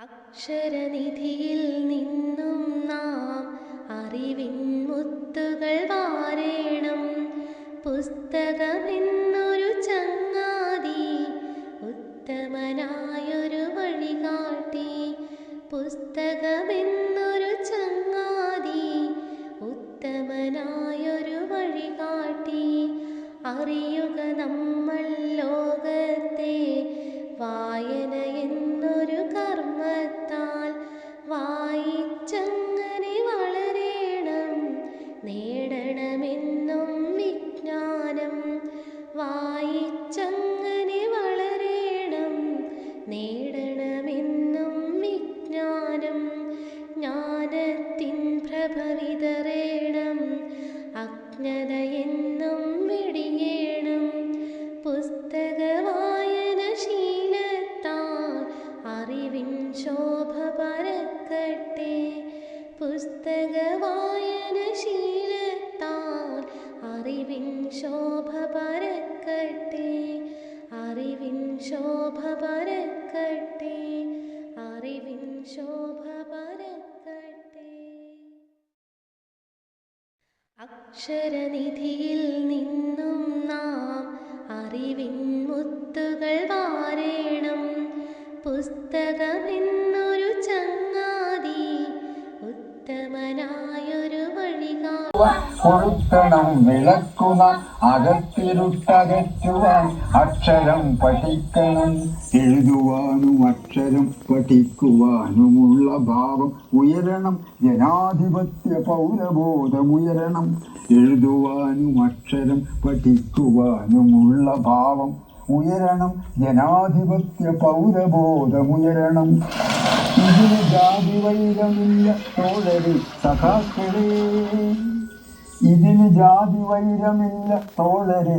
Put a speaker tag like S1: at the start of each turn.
S1: അക്ഷരനിധിയിൽ നിന്നും നാം അറിവിൻ മുത്തുകൾ വാരേണം. പുസ്തകമെന്നൊരു ചങ്ങാതി ഉത്തമനായൊരു വഴികാട്ടി. പുസ്തകമെന്നൊരു ചങ്ങാതി ഉത്തമനായൊരു വഴികാട്ടി. അറിയുക നമ്മൾ അജ്ഞതയെന്നും വെടിയേണം. പുസ്തക വായന ശീലത്താൽ അറിവിൻ ശോഭ പരക്കട്ടെ. പുസ്തക വായന ശീലത്താൽ അറിവിൻ ശോഭ പരക്കട്ടെ. അറിവിൻ ശോഭ പരക്കട്ടെ. അറിവിൻ ശോഭ പരക്കട്ടെ അക്ഷരനിധിയിൽ നിന്നും നാം അറിവിൻ മുത്തുകൾ വാരേണം. പുസ്തകമെന്നൊരു ചങ്ങാതി ഉത്തമനായൊരു വഴികാ
S2: കൊളുത്തണം വിളക്കുന്ന അകത്തിരുട്ടകറ്റുവാൻ അക്ഷരം പഠിക്കണം. എഴുതുവാനും അക്ഷരം പഠിക്കുവാനുമുള്ള ഭാവം ഉയരണം. ജനാധിപത്യ പൗരബോധമുയരണം എഴുതുവാനും അക്ഷരം പഠിക്കുവാനുമുള്ള ഭാവം ഉയരണം. ജനാധിപത്യ പൗരബോധമുയരണം വൈരമില്ല തോഴരി സഖാക്കളെ. ഇതിന് ജാതി വൈരമില്ല തോഴരെ